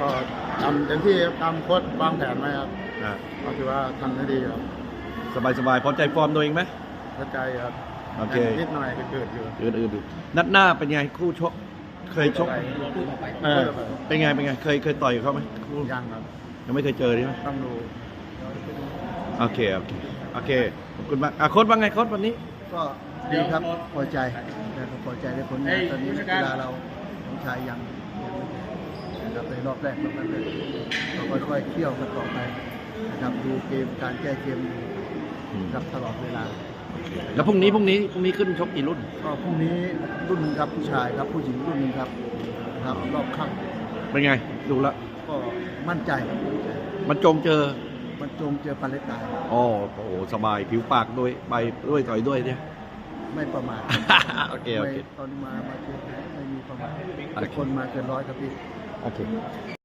ก็ทำเต็มที่ครับตามโค้ชวางแผนไว้ครับอ่าก็ถือว่าทำได้ดีครับสบายสบายพอใจฟอร์มตัวเองไหม เข้าใจครับโอเคนิดหน่อยก็เกิดอยู่อื่นๆดูนัดหน้าเป็นไงคู่ชก เคยชก เออเป็นไงเป็นไง เคยเคยต่อยกับเขาไหมคู่ยังครับยังไม่เคยเจอใช่ไหมต้องดู โอเคโอเคโอเคขอบคุณมากอะโค้ชว่าไงโค้ชวันนี้ ก็ดีครับพอใจแต่ก็พอใจในผลงานตอนนี้นักกีฬาเราของชายยังยังไม่ นะครับในรอบแรกรอบนั้นเลยเราค่อยๆเคี่ยวกันต่อไปนะครับดูเกมการแก้เกมอยู่อืมครับตลอดเวลา แล้วพรุ่งนี้พรุ่งนี้พรุ่งนี้ขึ้นชกกี่รุ่นก็พรุ่งนี้รุ่นหนึ่งครับผู้ชายครับผู้หญิงรุ่นหนึ่งครับครับรอบข้างเป็นไง ดูแล้วก็มั่นใจครับมั่นใจมันจงเจอมันจงเจอปาเลตตายอ๋อโอ้โหสบายผิวปากด้วยใบด้วยต่อยด้วยเนี่ยไม่ประมาทโอเคโอเคไม่ตอนมามาเจอไม่มีประมาทโอเคทุกคนมาเกินร้อยครับพี่ โอเค